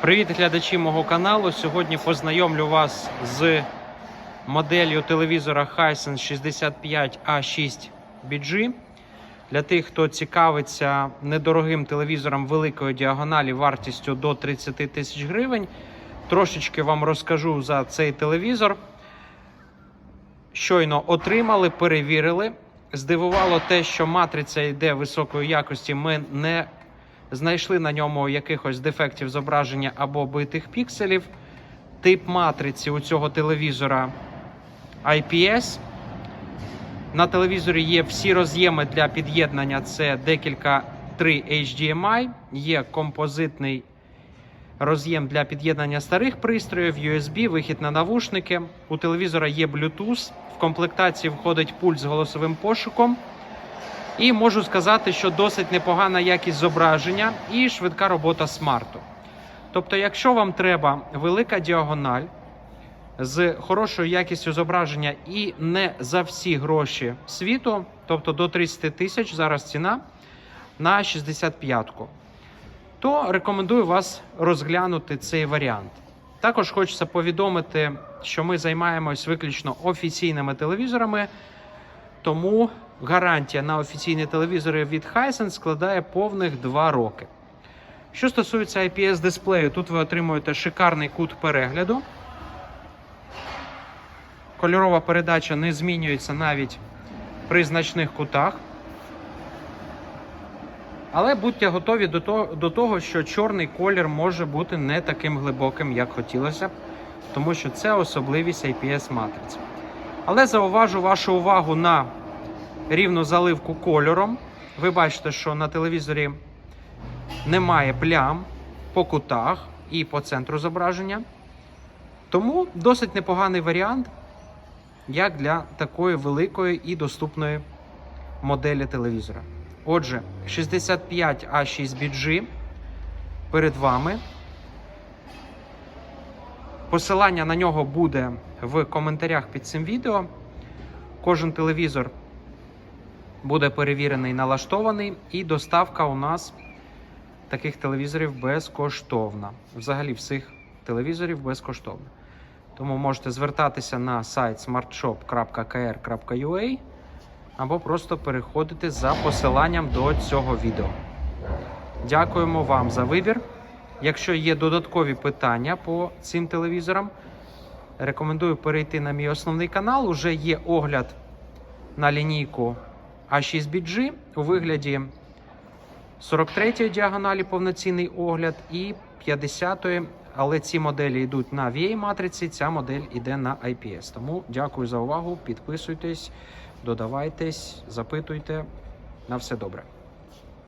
Привіт, глядачі мого каналу. Сьогодні познайомлю вас з моделлю телевізора Hisense 65A6 BG. Для тих, хто цікавиться недорогим телевізором великої діагоналі вартістю до 30 тисяч гривень, трошечки вам розкажу за цей телевізор. Щойно отримали, перевірили. Здивувало те, що матриця йде високої якості. Ми не знайшли на ньому якихось дефектів зображення або битих пікселів. Тип матриці у цього телевізора IPS. На телевізорі є всі роз'єми для під'єднання. Це декілька 3 HDMI, є композитний роз'єм для під'єднання старих пристроїв, USB, вихід на навушники. У телевізора є Bluetooth. В комплектації входить пульт з голосовим пошуком. І можу сказати, що досить непогана якість зображення і швидка робота смарту. Тобто, якщо вам треба велика діагональ з хорошою якістю зображення і не за всі гроші світу, тобто до 30 тисяч зараз ціна на 65-ку, то рекомендую вас розглянути цей варіант. Також хочеться повідомити, що ми займаємось виключно офіційними телевізорами, тому гарантія на офіційні телевізори від Hisense складає повних 2 роки. Що стосується IPS дисплею, тут ви отримуєте шикарний кут перегляду. Кольорова передача не змінюється навіть при значних кутах. Але будьте готові до того, до того, що чорний колір може бути не таким глибоким, як хотілося б, тому що це особливість IPS матриці. Але зауважу вашу увагу на рівну заливку кольором. Ви бачите, що на телевізорі немає плям по кутах і по центру зображення. Тому досить непоганий варіант, як для такої великої і доступної моделі телевізора. Отже, 65A6BG перед вами. Посилання на нього буде в коментарях під цим відео. Кожен телевізор буде перевірений, налаштований, і доставка у нас таких телевізорів безкоштовна. Взагалі, всіх телевізорів безкоштовна. Тому можете звертатися на сайт smartshop.kr.ua або просто переходити за посиланням до цього відео. Дякуємо вам за вибір. Якщо є додаткові питання по цим телевізорам, рекомендую перейти на мій основний канал. Уже є огляд на лінійку A6BG у вигляді 43-ї діагоналі повноцінний огляд і 50-ї, але ці моделі йдуть на VA матриці, ця модель йде на IPS. Тому дякую за увагу. Підписуйтесь, додавайтесь, запитуйте. На все добре.